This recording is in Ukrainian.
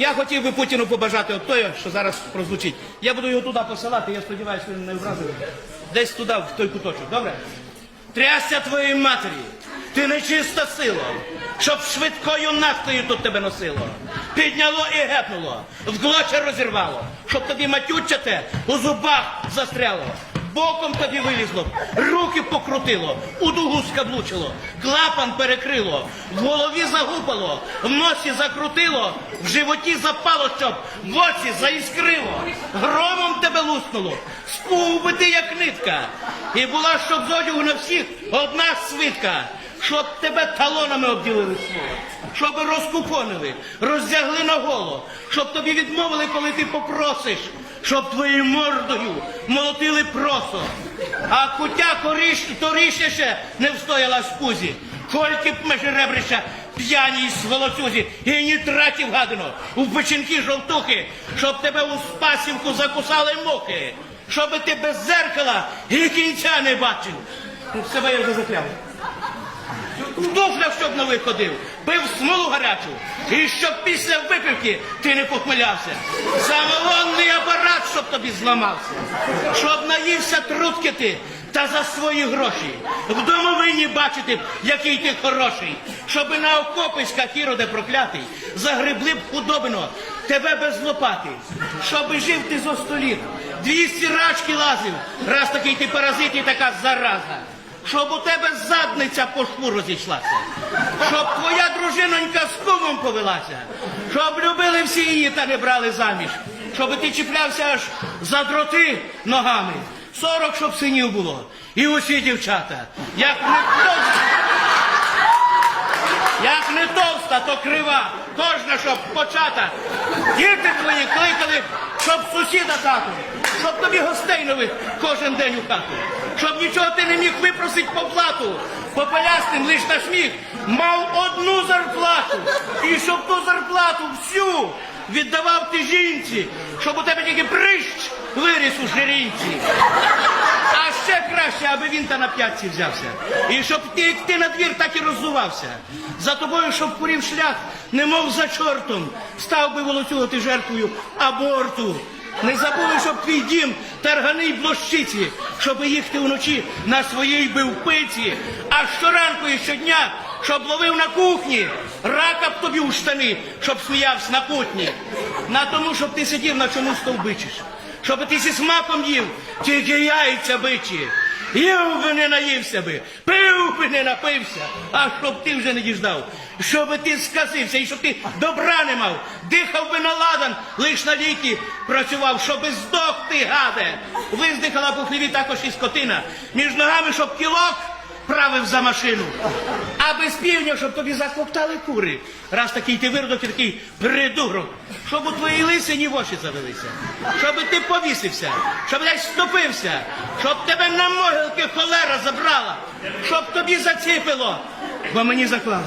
Я хотів би Путіну побажати от той, що зараз прозвучить. Я буду його туди посилати, я сподіваюся, він не вразив. Десь туди, в той куточок, добре? Трясся твоїй матері, ти нечиста сила, щоб швидкою нафтою тут тебе носило. Підняло і гепнуло, в глоча розірвало, щоб тобі матючате у зубах застряло. Боком тобі вилізло, руки покрутило, у дугу скаблучило, клапан перекрило, в голові загупало, в носі закрутило, в животі запало, щоб в оці заіскрило, громом тебе луснуло, спув би ти як нитка, і була, щоб з одягу на всіх одна свитка, щоб тебе талонами обділили свого, щоб розкупонили, роздягли на голо, щоб тобі відмовили, коли ти попросиш, щоб твоєю мордою молотили просо. А кутя коріш, торіше ще не встояла в пузі. Кольки б межеребрища п'яній сволоцюзі і ні тратів гадано в печінки жовтухи, щоб тебе у спасівку закусали мухи, щоб ти без зеркала і кінця не бачив. Себе я вже закляв. В дуфлях, щоб не виходив, пив смолу гарячу, і щоб після випивки ти не похмелявся. Самогонний апарат, щоб тобі зламався, щоб наївся трутки ти та за свої гроші. В домовині бачити, який ти хороший, щоби на окописьках іроде проклятий, загребли б худобино тебе без лопати, щоби жив ти зо століт, двісті рачки лазив, раз такий ти паразит і така зараза щоб у тебе задниця по шву розійшлася, щоб твоя дружинонька з кумом повелася, щоб любили всі її та не брали заміж, щоб ти чіплявся аж за дроти ногами, сорок, щоб синів було, і усі дівчата, як не товста, як не товста, то крива, кожна, щоб почата. Діти твої кликали, щоб сусіда тату, щоб тобі гостей нових кожен день у хату, щоб нічого ти не міг випросити по плату, по полясним лиш на сміх, мав одну зарплату, і щоб ту зарплату всю віддавав ти жінці, щоб у тебе тільки прищ виріс у жирінці. Ще краще, аби він та на п'ятці взявся. І щоб ти, ти на двір, так і роззувався. За тобою, щоб курів шлях, немов за чортом, став би волоцювати жертвою аборту. Не забули, щоб твій дім таргани блощиці, щоб їхати вночі на своїй би впиці, а щоранку і щодня, щоб ловив на кухні, рака б тобі у штани, щоб сміявся на кутні. На тому, щоб ти сидів на чому стовбичиш щоб ти зі смаком їв, тільки яйця бичі. Їв би не наївся би, пив би не напився, а щоб ти вже не діждав, щоб ти сказився і щоб ти добра не мав, дихав би на ладан, лиш на ліки працював, щоби здох ти, гаде. Виздихала у хліві також і скотина, між ногами, щоб кілок правив за машину. А без півня, щоб тобі захоптали кури. Раз такий ти виродок і такий придурок. Щоб у твоїй лисині в очі завелися. Щоб ти повісився, щоб десь стопився, щоб тебе на могилки холера забрала, щоб тобі заціпило, бо мені заклала.